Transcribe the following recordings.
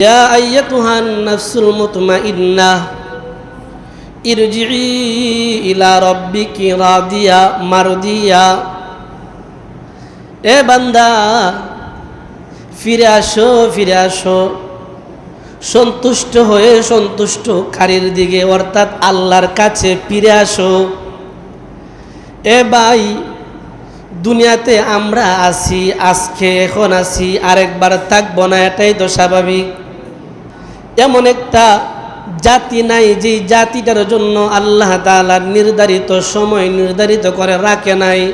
يا أيتها النفس المطمئنة ارجعي إلى ربك راضية مرضية এ বান্দা ফিরে আসো ফিরে আসো সন্তুষ্ট হয়ে সন্তুষ্ট কারীর দিকে অর্থাৎ আল্লাহর কাছে ফিরে আসো এ ভাই দুনিয়াতে আমরা আছি আজকে এখন আছি আরেকবার থাকবো না এটাই তো স্বাভাবিক এমন একটা জাতি নাই যে জাতিটার জন্য আল্লাহ তাআলা নির্ধারিত সময় নির্ধারিত করে রাখে নাই।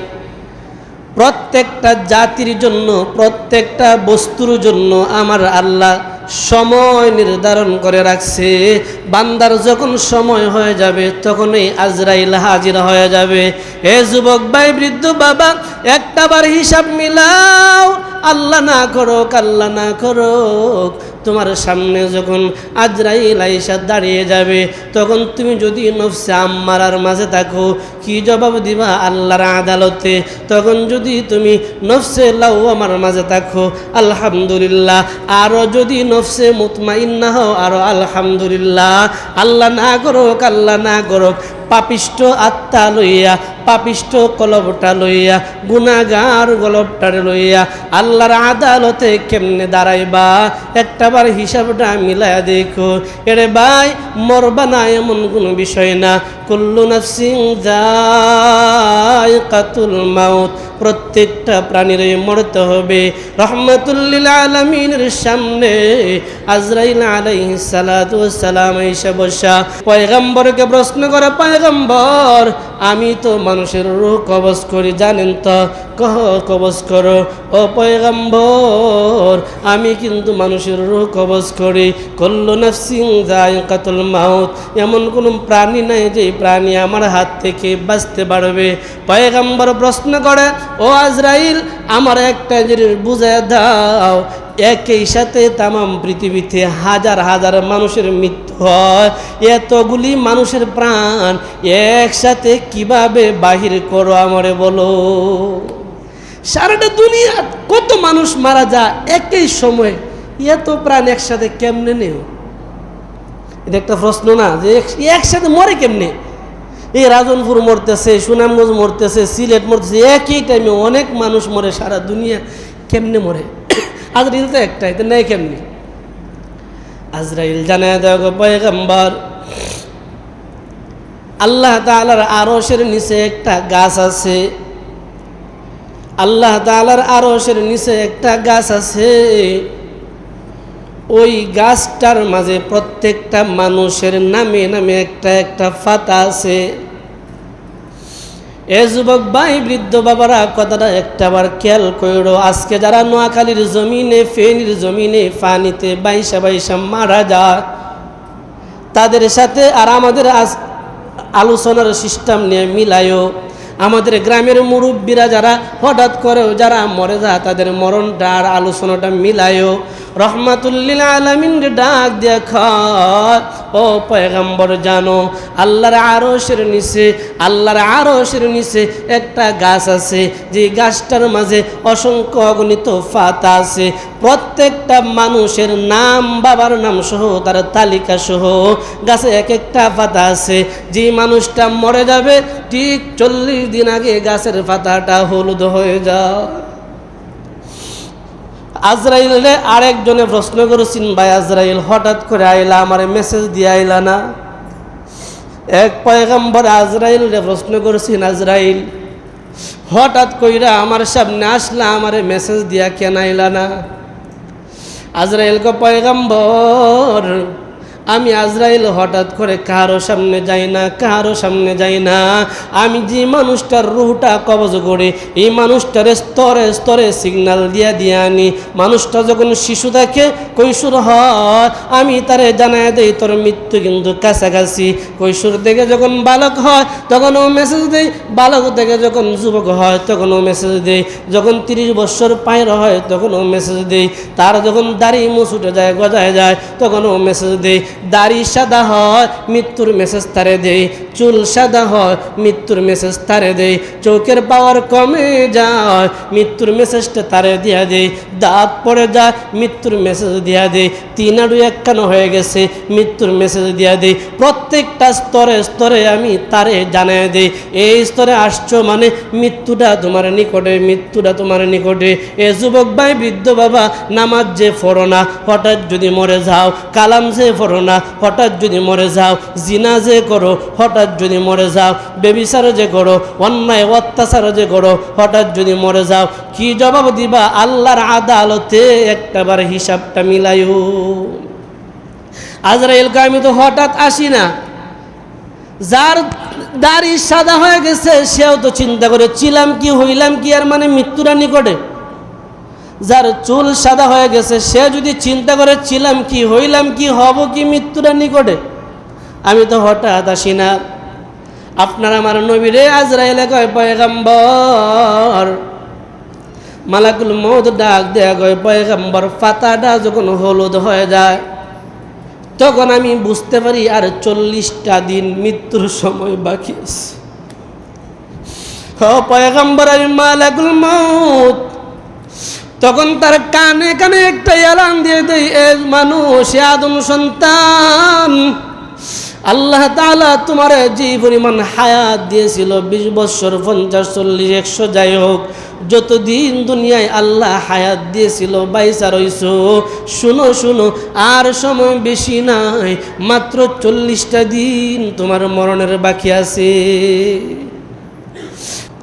প্রত্যেকটা জাতির জন্য, প্রত্যেকটা বস্তুর জন্য আমার আল্লাহ সময় নির্ধারণ করে রাখছে। বান্দার যখন সময় হয়ে যাবে, তখনই আজরাইল হাজির হয়ে যাবে। হে যুবক ভাই, বৃদ্ধ বাবা, একটা বার হিসাব মিলাও। আল্লাহ না করুক, আল্লাহ না করুক তোমার সামনে যখন আজরাইল আইসা দাঁড়িয়ে যাবে, তখন তুমি যদি নফসে আম্মারার মাঝে থাকো, কি জবাব দিবা আল্লাহর আদালতে? তখন যদি তুমি নফসে লাউ আমার মাঝে থাকো, আলহামদুলিল্লাহ। আরও যদি নফসে মুতমাইন্না হও, আরও আলহামদুলিল্লাহ। আল্লাহ না করুক, আল্লাহ না করুক পাপিষ্ট আত্মা লইয়া পাপিষ্ট কলবটা লইয়া গুনাগার গলবটারে লইয়া, আল্লাহর আদালতে কেমনে দাঁড়াইবা? একটাবার হিসাবটা মিলায়া দেখো। এরে ভাই, মরবা না এমন কোনো বিষয় না। কুল্লু নাফসিং কাতুল মাউত, প্রত্যেকটা প্রাণীর মরতে হবে। রহমতুল্লিল আলমিনের সামনে আজরাইল আলাই সালাম এসে বসা। পয়গম্বরকে প্রশ্ন করে, পয়গম্বর, আমি তো মানুষের রূহ কবজ করি, জানেন তো? কহ, কবজ করো, ও পয়গম্বর, আমি কিন্তু মানুষের রূহ কবজ করি। কল্লু নাফসিং যায় কাতুল মাউত, এমন কোনো প্রাণী নাই যে প্রাণী আমার হাত থেকে বাঁচতে পারবে। পয়গম্বর প্রশ্ন করে, ও আজরাইল, আমার একটা জিনিস বুঝায় দাও একই সাথে তামাম পৃথিবীতে হাজার হাজার মানুষের মৃত্যু হয়। এতগুলি মানুষের প্রাণ একসাথে কীভাবে বাহির করো আমারে বলো? সারাটা দুনিয়া কত মানুষ মারা যায় একই সময়? এত প্রাণ একসাথে কেমনে নেও? এটা একটা প্রশ্ন না যে এক- একসাথে মরে কেমনে? এই রাজনপুর মরতেছে, সুনামগঞ্জ মরতেছে, সিলেট মরতেছে, একই টাইমে অনেক মানুষ মরে, সারা দুনিয়া কেমনে মরে? আজরাইল তো একটাই, তো নেই কেমনি? আজরাইল জানায় দেওয়া গো পয়গম্বর, আল্লাহ তাআলার আরশের নিচে একটা গাছ আছে। আল্লাহ তাআলার আরশের নিচে একটা গাছ আছে। ওই গাছটার মাঝে প্রত্যেকটা মানুষের নামে নামে একটা একটা ফাতা আছে। এ যুবক ভাই, বৃদ্ধ বাবারা, কথাটা একটাবার খেয়াল করো আজকে যারা নোয়াখালীর জমিনে, ফেনীর জমিনে পানিতে বাইসা বাইসা মারা যায়, তাদের সাথে আর আমাদের আজ আলোচনার সিস্টেম নিয়ে মিলায়ও। আমাদের গ্রামের মুরব্বীরা যারা হঠাৎ করেও যারা মরে যায়, তাদের মরণটা আর আলোচনাটা মিলায়ও। রহমাতুল্লিল আলমিন ডাক দেখ ও পয়গম্বর, জানো, আল্লাহর আরশের নিচে, আল্লাহর আরশের নিচে একটা গাছ আছে। যে গাছটার মাঝে অসংখ্য অগণিত ফাতা আছে। প্রত্যেকটা মানুষের নাম, বাবার নাম সহ তার তালিকা সহ গাছে এক একটা পাতা আছে। যে মানুষটা মরে যাবে, ঠিক চল্লিশ দিন আগে গাছের পাতাটা হলুদ হয়ে যায়। আজরাইলে আরেকজনে প্রশ্ন করেছেন, ভাই আজরাইল, হঠাৎ করে আইলা, আমার মেসেজ দিয়ে আইলা না? এক পয়গম্বর আজরাইল রে প্রশ্ন করেছেন, আজরাইল, হঠাৎ কইরা আমার সামনে আসলা, আমারে মেসেজ দিয়া কেন আইলা না? আজরাইল পয়গম্বর আমি আজরাইল হঠাৎ করে কারও সামনে যাই না, কারও সামনে যাই না। আমি যে মানুষটার রুহটা কবজ করে, এই মানুষটার স্তরে স্তরে সিগনাল দিয়া দিয়া আনি। মানুষটা যখন শিশু থাকে কৈশোর হয়, আমি তারে জানাই দেই, তোর মৃত্যু কিন্তু কাছাকাছি। কৈশোর থেকে যখন বালক হয়, তখন ও মেসেজ দেই বালক থেকে যখন যুবক হয়, তখন ও মেসেজ দেই যখন তিরিশ বছর পায়ের হয়, তখন ও মেসেজ দেই তার যখন দাড়ি মুছুটে যায়, গজায় যায়, তখন ও মেসেজ দেই দাড়ি সাদা হয়, মৃত্যুর মেসেজ তারে দেয় চুল সাদা হয়, মৃত্যুর মেসেজ তারে দেয় চোখের পাওয়ার কমে যায়, মৃত্যুর মেসেজটা তারে দিয়া দেয় দাঁত পড়ে যায়, মৃত্যুর মেসেজ দিয়া দেয় তিন আড়ু একখানো হয়ে গেছে, মৃত্যুর মেসেজ দিয়া দেয় প্রত্যেকটা স্তরে স্তরে আমি তারে জানাই দেই। এই স্তরে আসছো মানে মৃত্যুটা তোমার নিকটে, মৃত্যুটা তোমার নিকটে। এ যুবক ভাই, বৃদ্ধ বাবা, নামাজ যে ফরো না, হঠাৎ যদি মরে যাও, কালাম যে ফরো না, হঠাৎ যদি মরে যাও, জিনা যে করো, হঠাৎ যদি মরে যাও, বেবিচার যে করো, অন্যায়, অত্যাচার যে করো, হঠাৎ যদি মরে যাও, কি জবাব দিবা? আল্লাহর আদালতে একটাবার হিসাবটা মিলাইও। আজরাইলকে আমি তো হঠাৎ আসি না। যার দাড়ি সাদা হয়ে গেছে, সেও তো চিন্তা করে, ছিলাম কি, হইলাম কি আর মানে মৃত্যুরা নিকটে? যার চুল সাদা হয়ে গেছে, সে যদি চিন্তা করে, ছিলাম কি, হইলাম কি, হব কি মৃত্যুরা নিকটে? আমি তো হঠাৎ আসি না। আপনার আমার নবীরে আজরাইলে কয় পয়গাম্বর? মালাকুল মৌত ডাক দেয়া কয় পয়গাম্বর পাতাটা যখন হলুদ হয়ে যায়, তখন আমি বুঝতে পারি আর চল্লিশটা দিন মৃত্যুর সময় বাকি আছে। হ পয়গম্বর, আমি মালাকুল মৌত তখন তার কানে কানে একটা এলান দিয়ে দেয় এ মানুষ আদম সন্তান, আল্লাহ তালা তোমার যে পরিমাণ হায়াত দিয়েছিল, বিশ বছর, পঞ্চাশ, চল্লিশ, একশো যাই হোক, যতদিন দুনিয়ায় আল্লাহ হায়াত দিয়েছিল বাইসা রইছ শুনো শুনো, আর সময় বেশি নাই, মাত্র চল্লিশটা দিন তোমার মরণের বাকি আছে।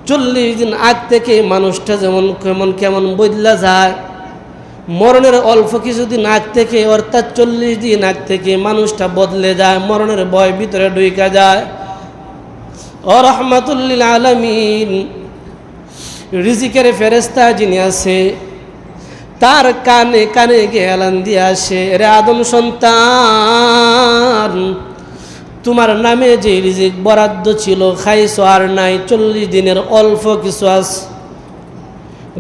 চল্লিশ দিন আগ থেকে মানুষটা যেমন কেমন কেমন বদলা যায়, মরণের অল্প কিছুদিন আগ থেকে, অর্থাৎ চল্লিশ দিন আগ থেকে মানুষটা বদলে যায়, মরণের ভয় ভিতরে ঢুকা যায়। ও রহমাতুল্লিল আলমিন রিজিকের ফেরেস্তা যিনি আছে, তার কানে কানে গেলান দিয়ে আসে রে আদম সন্তান তোমার নামে যে রিজিক বরাদ্দ ছিল, খাইছো আর নাই, চল্লিশ দিনের অল্প কিছু আছে।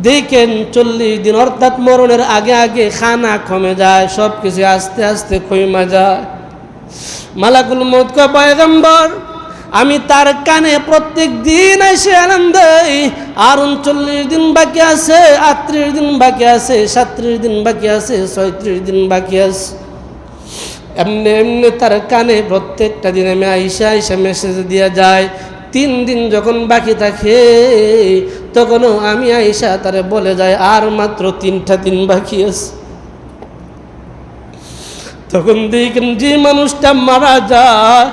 দেখেন চল্লিশ দিন, অর্থাৎ মরণের আগে আগে খানা কমে যায় সব কিছু আস্তে আস্তে কইমা যায়। মালাকুল মত পয়গম্বর, আমি তার কানে প্রত্যেক দিন এসে আনন্দ আর উনচল্লিশ দিন বাকি আছে, আটত্রিশ দিন বাকি আছে, সাতত্রিশ দিন বাকি আছে, ছয়ত্রিশ দিন বাকি আছে। এমনি এমনি তার কানে প্রত্যেকটা দিন আমি আইসা আইসা মেসেজ দিয়া যায় তিন দিন যখন বাকি থাকে, তখনও আমি আইসা তারে বলে যায় আর মাত্র তিনটা দিন বাকি আছে। তখন দেখেন যে মানুষটা মারা যায়,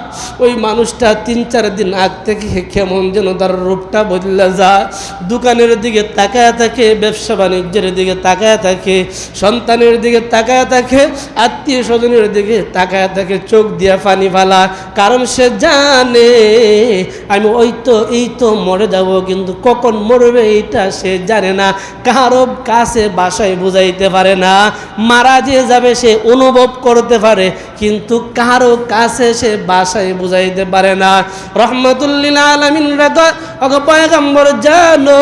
ওই মানুষটা তিন, চার দিন আগ থেকে কেমন যেন তার রূপটা বদলে যায়। দোকানের দিকে তাকায় থাকে, ব্যবসা বাণিজ্যের দিকে তাকায় থাকে, সন্তানের দিকে তাকায় থাকে আত্মীয় স্বজনের দিকে তাকায় থাকে, চোখ দিয়া পানি ফালা। কারণ সে জানে, আমি ওই তো, এই তো মরে যাব, কিন্তু কখন মরবে এইটা সে জানে না। কারও কাছে বাসায় বুঝাইতে পারে না। মারা যে যাবে সে অনুভব করতে পারে, কিন্তু কারও কাছে সে বাসায় বুঝাইতে পারে না। রহমতুল্লিল আলমিন পয়গম্বর জানো,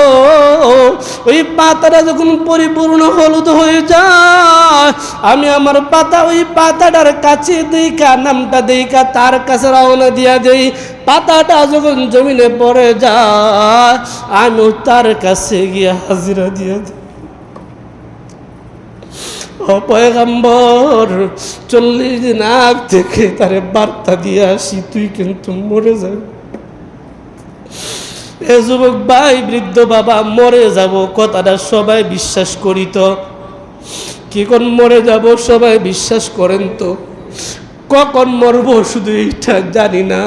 ওই পাতাটা যখন পরিপূর্ণ হলুদ হয়ে যায়, আমি আমার পাতা ওই পাতাটার কাছে দেইকা নামটা দেইকা তার কাছে রওনা দিয়া দেই। পাতাটা যখন জমিনে পড়ে যায়, আমি তার কাছে গিয়ে হাজিরা দিয়ে দিই। অপয়গাম্বর চল্লিশ দিন আগ থেকে তারে বার্তা দিয়ে আসি, তুই কিন্তু মরে যাবি। এ যুবক ভাই, বৃদ্ধ বাবা, মরে যাব, কথাটা সবাই বিশ্বাস করি তো। কি কোন মরে যাব, সবাই বিশ্বাস করেন তো। কখন মরবো শুধু এইটা জানি না।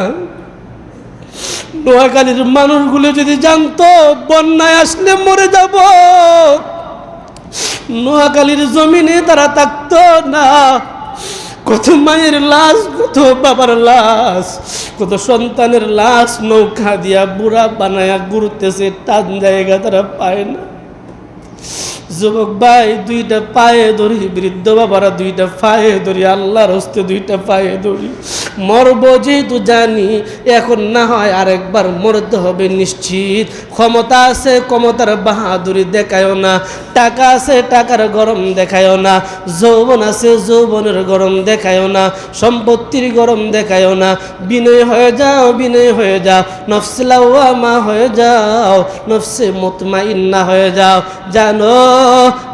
নোয়াখালীর মানুষগুলো যদি জানতো, বন্যায় আসলে মরে যাব। নোয়াখালীর জমিনে তারা থাকতো না। কত মায়ের লাশ, কত বাবার লাশ, কত সন্তানের লাশ নৌকা দিয়া বুড়া বানায়া ঘুরতেছে, টান জায়গা তারা পায় না। যুবক ভাই, দুইটা পায়ে ধরি, বৃদ্ধ বাবারা দুইটা পায়ে ধরি, আল্লাহর হস্তে দুইটা পায়ে ধরি। মরব যেহেতু জানি, এখন না হয় আরেকবার মরতে হবে নিশ্চিত। ক্ষমতা আছে, ক্ষমতার বাহাদুরি দেখায়ও না। টাকা আছে, টাকার গরম দেখায়ও না। যৌবন আছে, যৌবনের গরম দেখায়ও না। সম্পত্তির গরম দেখায়ও না। বিনয় হয়ে যাও, বিনয় হয়ে যাও। নফসিলাওয়ামা হয়ে যাও। নফসে মুতমাইন্না হয়ে যাও। জানো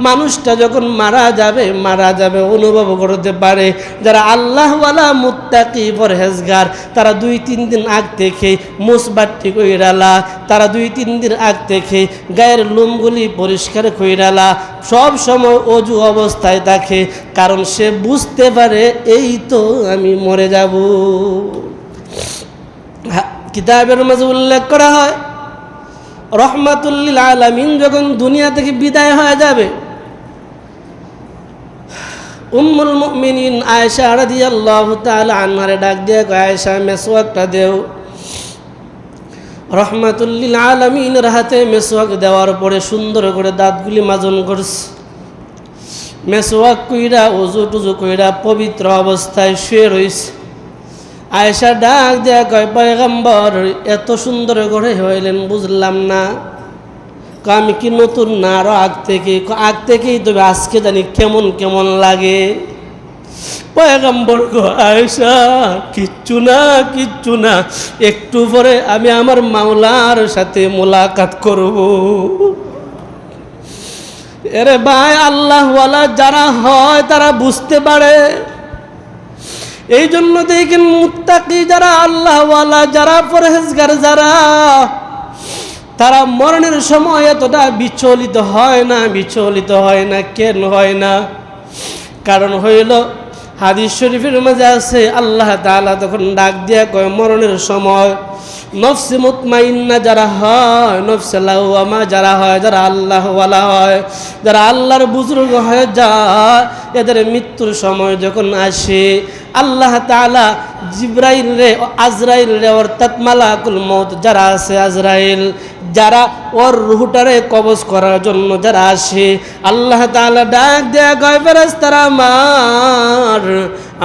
মানুষটা যখন মারা যাবে মারা যাবে, অনুভব করতে পারে। যারা আল্লাহওয়ালা মুত্তাকি পরহেজগার, তারা দুই, তিন দিন আগ থেকে মুসবাট্টি কইরালা, তারা দুই, তিন দিন আগ থেকে গায়ের লোমগুলি পরিষ্কার কইরালা, সব সময় অজু অবস্থায় থাকে। কারণ সে বুঝতে পারে, এই তো আমি মরে যাব। কিতাবের মাঝে উল্লেখ করা হয় রহমাতুল্লিল আলামিন যখন দুনিয়া থেকে বিদায় হয়ে যাবে, উম্মুল মুমিনিন আয়েশা রাদিয়াল্লাহু তাআলা আনহারে ডাক দিয়ে আয়েশা, মেসওয়াকটা দেও। রহমাতুল্লিল আলামিনের হাতে মেসওয়াক দেওয়ার পরে সুন্দর করে দাঁতগুলি মাজন করছে। মেসওয়াক কইরা ওজু টুজু কইরা পবিত্র অবস্থায় শুয়ে রইছে। আয়েশা ডাক দেয়া কয়, পয়গম্বর, এত সুন্দর করে হইলেন, বুঝলাম না। আমি কি নতুন না আরও আগ থেকে আগ থেকেই তবে আজকে জানি কেমন কেমন লাগে। পয়গম্বর গো আয়েশা, কিচ্ছু না কিচ্ছু না, একটু পরে আমি আমার মাওলার সাথে মোলাকাত করব। এরে ভাই, আল্লাহওয়ালা যারা হয়, তারা বুঝতে পারে। এই জন্য দেখেন মুত্তাকি যারা, আল্লাহওয়ালা যারা, পরহেজগার যারা, তারা মরণের সময় এতটা বিচলিত হয় না, বিচলিত হয় না, কেন হয় না? কারণ হইল, হাদিস শরীফের মাঝে আছে, আল্লাহ তাআলা তখন ডাক দিয়া কয়, মরণের সময় নফসে মুতমাইন্না যারা হয়, নফসে লাউয়ামা যারা হয়, যারা আল্লাহওয়ালা হয়, যারা আল্লাহর বুজুর্গ হয়ে যায়, এদের মৃত্যুর সময় যখন আসে আল্লাহ তালা জিব্রাইল রে আজরাইল রে অর্থাৎ মালাকুল মত যারা আছে আজরাইল, যারা ওর রুহুটারে কবজ করার জন্য যারা আসে, আল্লাহ তালা ডাক দেয়া গয় তারা আমার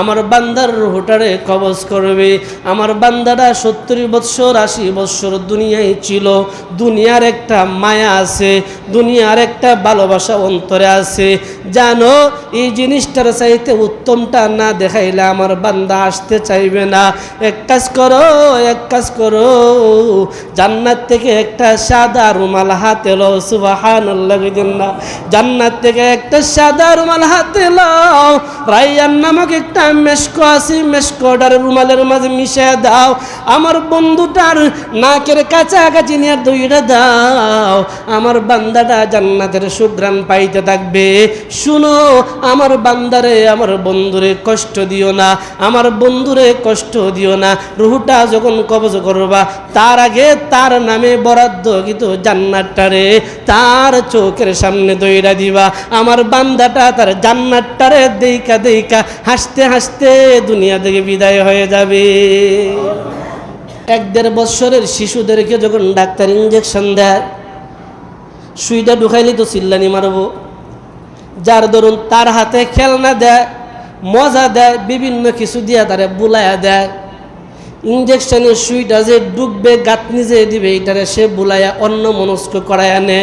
আমার বান্দার রুহটারে কবজ করবে। আমার বান্দাটা সত্তর বৎসর, আশি বৎসর দুনিয়ায় ছিল। দুনিয়ার একটা মায়া আছে, দুনিয়ার একটা ভালোবাসা অন্তরে আছে। জানো, এই জিনিসটার চাইতে উত্তমটা না দেখাইলে আমার বান্দা আসতে চাইবে না। এক কাজ করো, এক কাজ করো। জান্নাত থেকে একটা সাদা রুমাল হাতে লো সুবাহান না। জান্নাত থেকে একটা সাদা রুমাল হাতে লও। রাইয়ান নামক একটা মেশকো আছে? মেশকোটার রুমালের মাঝে মিশে দাও। আমার বন্ধুটার নাকের কাছাকাছি নিয়ে দইটা দাও। আমার বান্দাটা জান্নাতের সুগ্রাম পাইতে থাকবে। শুনো, আমার বান্দারে, আমার বন্ধুরে কষ্ট দিও না। আমার বন্ধুরে কষ্ট দিও না। রুহুটা যখন কবজ করবা, তার আগে তার নামে বরাদ্দ কিন্তু জান্নাতটারে তার চোখের সামনে দইরা দিবা। আমার বান্দাটা তার জান্নাতটারে দেইকা দেইকা হাসতে হাসতে দুনিয়া থেকে বিদায় হয়ে যাবে। এক দেড় বৎসরের শিশুদেরকে যখন ডাক্তার ইঞ্জেকশন দেয়, সুইটা ঢুকাইলে তো চিল্লানি মারবো। যার ধরুন তার হাতে খেলনা দেয়, মজা দেয়, বিভিন্ন কিছু দিয়া তারে বুলায়া দেয়। ইঞ্জেকশনের সুইটা যে ডুববে, গাঁতনি যে দিবে, এটারে সে বুলায়া অন্য মনস্ক করায় আনে।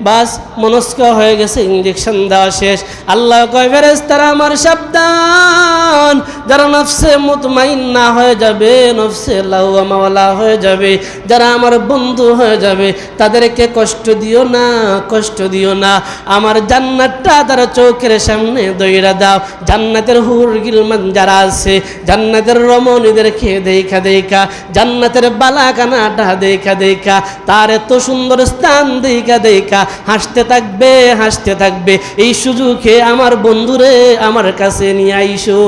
বাস মনস্ক হয়ে গেছে ইঞ্জেকশন দেওয়া শেষ। আল্লাহ কয় তারা আমার সাবধান। যারা নফসে মুতমাইন না হয়ে যাবে, নফসে লাউমাওয়ালা হয়ে যাবে, যারা আমার বন্ধু হয়ে যাবে, তাদেরকে কষ্ট দিও না, কষ্ট দিও না। আমার জান্নাতটা তারা চৌকের সামনে দইরা দাও। জান্নাতের হুর গিলমান যারা আছে, জান্নাতের রমণীদেরকে দেখা দেখা, জান্নাতের বালাকানাটা দেখা দেখা, তার এত সুন্দর স্থান দেখা দেখা হাসতে থাকবে হাসতে থাকবে। এই সুযোগে আমার বন্ধুরে আমার কাছে নিয়ে আইসো।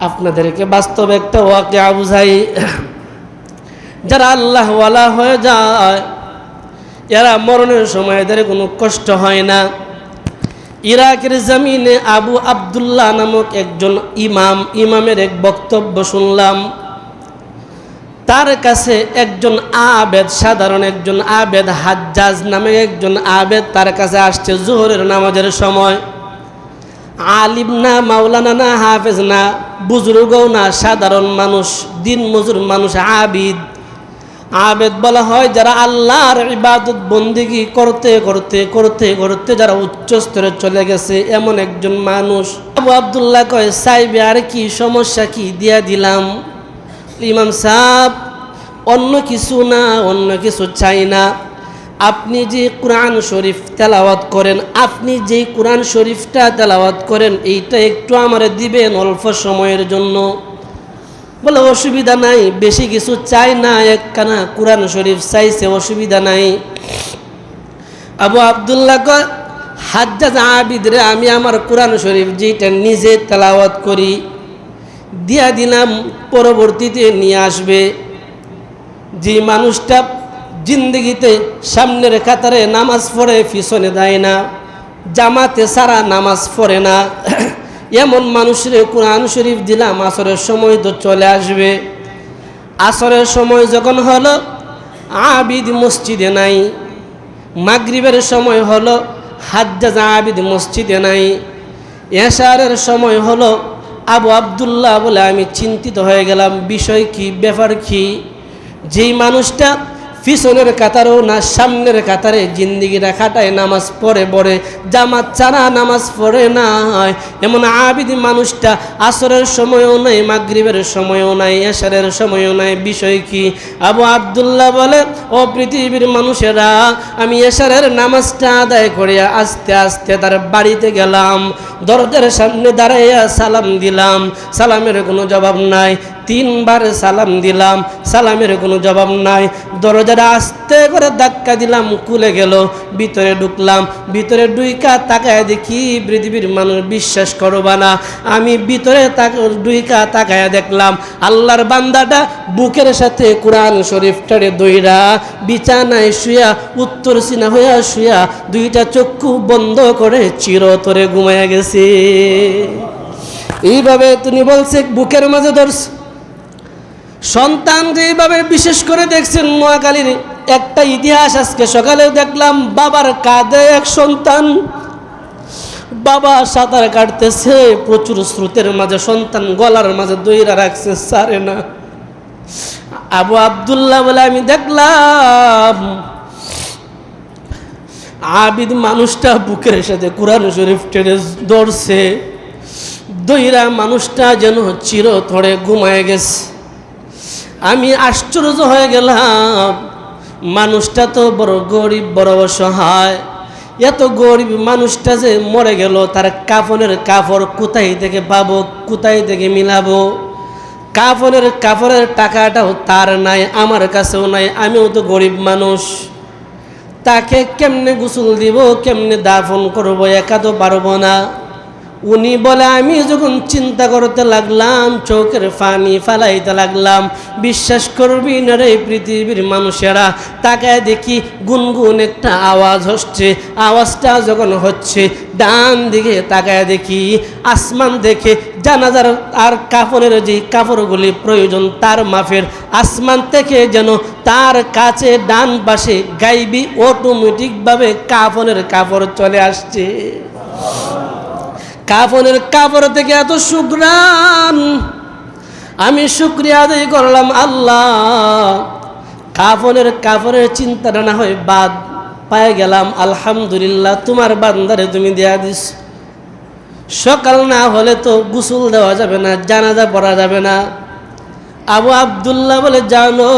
আপনাদেরকে বাস্তব একটা ওয়াকে বুঝাই। যারা আল্লাহওয়ালা হয়ে যায়, এরা মরণের সময় এদের কোনো কষ্ট হয় না। ইরাকের জমিনে আবু আবদুল্লাহ নামক একজন ইমাম, ইমামের এক বক্তব্য শুনলাম। তার কাছে একজন আবেদ, সাধারণ একজন আবেদ, হাজ্জাজ নামে একজন আবেদ তার কাছে আসছে জোহরের নামাজের সময়। আলিম না, মাওলানা না, হাফেজ না, বুজুর্গও না, সাধারণ মানুষ, দিন মজুর মানুষ, আবিদ। আবেদ বলা হয় যারা আল্লাহর ইবাদত বন্দিগি করতে করতে করতে করতে যারা উচ্চ স্তরে চলে গেছে, এমন একজন মানুষ। আবু আবদুল্লাহ কয়, সাইবে, আর কি সমস্যা কি? দিয়া দিলাম। ইমাম সাহেব, অন্য কিছু না, অন্য কিছু চাই না। আপনি যে কোরআন শরীফ তেলাওয়াত করেন, আপনি যেই কোরআন শরীফটা তেলাওয়াত করেন, এইটা একটু আমারে দিবেন অল্প সময়ের জন্য। বলে অসুবিধা নাই, বেশি কিছু চাই না, একখানা কোরআন শরীফ চাইছে, অসুবিধা নাই। আবু আবদুল্লাহ হাজ্জাজ আবিদরে আমি আমার কোরআন শরীফ যেটা নিজে তেলাওয়াত করি দিয়া দিলাম, পরবর্তীতে নিয়ে আসবে। যে মানুষটা জিন্দগিতে সামনের কাতারে নামাজ পড়ে, পিছনে দেয় না। জামাতে সারা নামাজ পড়ে না। এমন মানুষের কোরআন শরীফ দিলাম, আসরের সময় তো চলে আসবে। আসরের সময় যখন হলো, আবিদ মসজিদে নাই। মাগরিবের সময় হলো, হাজ্জাজ আবিদ মসজিদে নাই। এশারের সময় হলো আবু আবদুল্লাহ বলে আমি চিন্তিত হয়ে গেলাম। বিষয় কি? ব্যাপার কি? যেই মানুষটা পিছনের কাতারও না সামনের কাতারে। জিন্দিগিটা খাটায় নামাজ পড়ে পড়ে জামাত চারা নামাজ পড়ে না এমন আবিদি মানুষটা আসরের সময়ও নাই, মাগরিবের সময়ও নাই, এশারের সময়ও নাই। বিষয় কি? আবু আবদুল্লাহ বলে, ও পৃথিবীর মানুষেরা, আমি এশারের নামাজটা আদায় করে আস্তে আস্তে তার বাড়িতে গেলাম। দরজার সামনে দাঁড়াইয়া সালাম দিলাম। সালামের কোনো জবাব নাই। তিনবার সালাম দিলাম, সালামের কোনো জবাব নাই। দরজাটা আস্তে করে ধাক্কা দিলাম, খুলে গেল, ভিতরে ঢুকলাম, ভিতরে ডুইকা তাকায় দেখি পৃথিবীর মানুষ বিশ্বাস করবা না। আমি ভিতরে ডুইকা তাকায় দেখলাম, আল্লাহর বান্দাটা বুকের সাথে কোরআন শরীফটারে দইরা, বিছানায় শুয়া, উত্তর সিনা হইয়া শুয়া, দুইটা চক্ষু বন্ধ করে চিরতরে ঘুমাইয়া গেছে। এইভাবে তুমি বলছে, বুকের মাঝে ধরছে। সন্তান যেভাবে বিশেষ করে দেখছেন নোয়াখালীর একটা ইতিহাস আজকে সকালেও দেখলাম, বাবার কাঁধে এক সন্তান, বাবা সাঁতার কাটতেছে, প্রচুর স্রোতের মাঝে সন্তান গলার মাঝে দইরা রাখছে, সারে না। আবু আবদুল্লাহ বলে, আমি দেখলাম আবিদ মানুষটা বুকের সাথে কোরআন শরীফ টেনে ধরছে, দইরা মানুষটা যেন চির থড়ে ঘুমায় গেছে। আমি আশ্চর্য হয়ে গেলাম। মানুষটা তো বড় গরিব, বড় অসহায়। এত গরিব মানুষটা যে মরে গেল, তার কাফনের কাপড় কোথায় থেকে পাবো, কোথায় থেকে মিলাবো? কাফনের কাপড়ের টাকাটাও তার নাই, আমার কাছেও নাই, আমিও তো গরিব মানুষ। তাকে কেমনে গোসল দিব, কেমনে দাফন করব, একা তো পারব না। উনি বলে, আমি যখন চিন্তা করতে লাগলাম, চোখের পানি ফালাইতে লাগলাম, বিশ্বাস করবি না রে পৃথিবীর মানুষেরা? তাকায় দেখি গুনগুন একটা আওয়াজ হচ্ছে। আওয়াজটা যখন হচ্ছে, ডান দিকে তাকায় দেখি, আসমান দেখে জানাজার আর কাপড়ের যে কাপড়গুলি প্রয়োজন, তার মাফের আসমান থেকে যেন তার কাছে ডান পাশে গাইবি অটোমেটিকভাবে কাপড়ের কাপড় চলে আসছে। কাফনের কাপড় থেকে এত সুগ্রাম আমি শুক্রিয়া আদায় করলাম আল্লাহ। কাফনের কাপড়ের চিন্তাটা না হয় বাদ। পায়ে গেলাম, আলহামদুলিল্লাহ, তোমার বান্দারে তুমি দেয়া দিস। সকাল না হলে তো গুসুল দেওয়া যাবে না, জানাজা পড়া যাবে না। আবু আবদুল্লাহ বলে, জানো,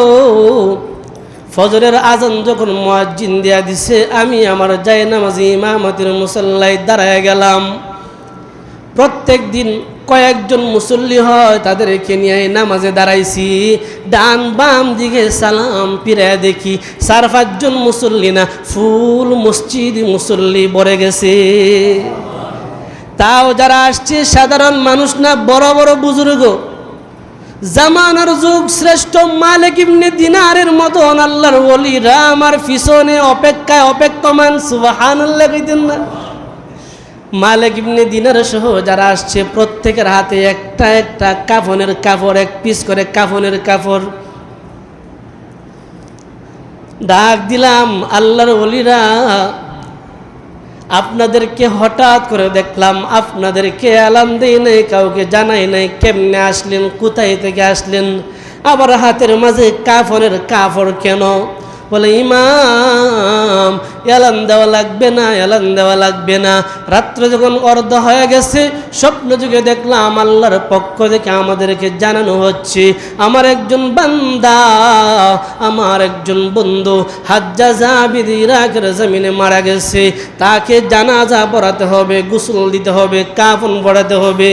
ফজরের আজান যখন মুয়াজ্জিন দেয়া দিছে, আমি আমার যাই নামাজি ইমামতির মুসল্লাই দাঁড়ায় গেলাম। প্রত্যেক দিন কয়েকজন মুসল্লি হয়, তাদেরকে নিয়ে নামাজে দাঁড়াইছি। ডান বাম দিকে সালাম ফিরে দেখি, চার, পাঁচজন মুসল্লি না, ফুল মসজিদ মুসল্লি ভরে গেছে। তাও যারা আসছে, সাধারণ মানুষ না, বড় বড় বুজুর্গ। জামানার যুগ, শ্রেষ্ঠ মালিক ইবনে দিনারের মতন আল্লাহর ওলিরা আমার পিছনে অপেক্ষায় অপেক্ষমান, সুবহানাল্লাহ কইতেন না। মালিক ইবনে দিনার সহ যারা আসছে, প্রত্যেকের হাতে একটা একটা কাফনের কাপড় এক পিস করে কাফনের কাপড় ডাক দিলাম, আল্লাহর অলিরা আপনাদেরকে হঠাৎ করে দেখলাম, আপনাদেরকে অ্যালার্ম দেই নাই, কাউকে জানাই নাই, কেমনে আসলেন, কোথায় থেকে আসলেন? আবার হাতের মাঝে কাফনের কাফর কেন? বলে, ইমাম এলান দেওয়া লাগবে না, এলান দেওয়া লাগবে না। রাত্রে যখন অর্ধ হয়ে গেছে, স্বপ্ন যুগে দেখলাম আল্লাহর পক্ষ থেকে আমাদেরকে জানানো হচ্ছে, আমার একজন বান্দা, আমার একজন বন্ধু হাজ্জা জাবিদ ইরাকের জমিনে মারা গেছে। তাকে জানাজা পড়াতে হবে, গোসল দিতে হবে, কাফন পড়াতে হবে।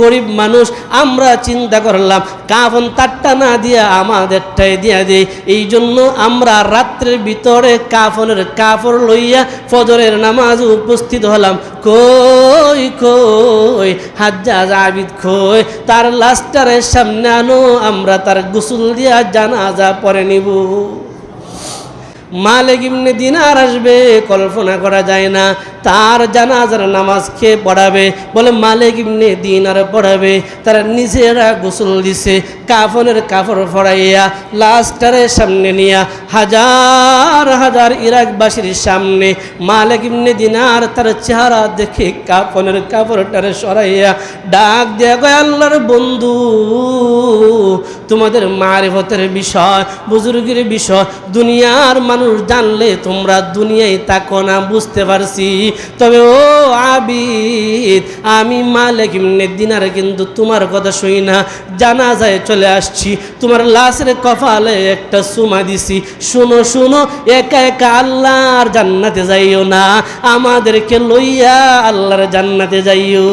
গরিব মানুষ, আমরা চিন্তা করলাম, কাফন তারটা না দিয়া আমাদেরটাই দিয়া দেই। এই জন্য আমরা রাত্রের ভিতরে কাফনের কাপড় লইয়া ফজরের নামাজ উপস্থিত হলাম। কই কই, হাজ্জাজ আবিদ খই তার লাস্টারের সামনে আনো, আমরা তার গোসল দিয়া জানাজা পরে নিব। মালিক ইবনে দিনার আসবে, কল্পনা করা যায় না। তার জানাজার নামাজ খেয়ে পড়াবে? বলে মালিক ইবনে দিনার পড়াবে। তারা নিজেরা গোসল দিছে, কাফনের কাপড় ফড়াইয়া লাস্টারের সামনে নিয়া, হাজার হাজার ইরাকবাসীর সামনে মালিক ইবনে দিনার তার চেহারা দেখে কাফনের কাপড়টারে সরাইয়া ডাক দেয়া গয় আল্লাহর বন্ধু তোমাদের মারিফতের বিষয়, বুজুর্গের বিষয়, দুনিয়ার মানুষ জানলে তোমরা দুনিয়ায় তাকো না, বুঝতে পারছি। তবে ও আবিদ, আমি মালিক ইবনে দিনার কিন্তু তোমার কথা শুই না জানা যায় চলে আসছি। তোমার লাশের কপালে একটা সুমা দিছি। শুনো শুনো, একা একা আল্লাহর জান্নাতে যাইও না, আমাদেরকে লইয়া আল্লাহর জান্নাতে যাইও।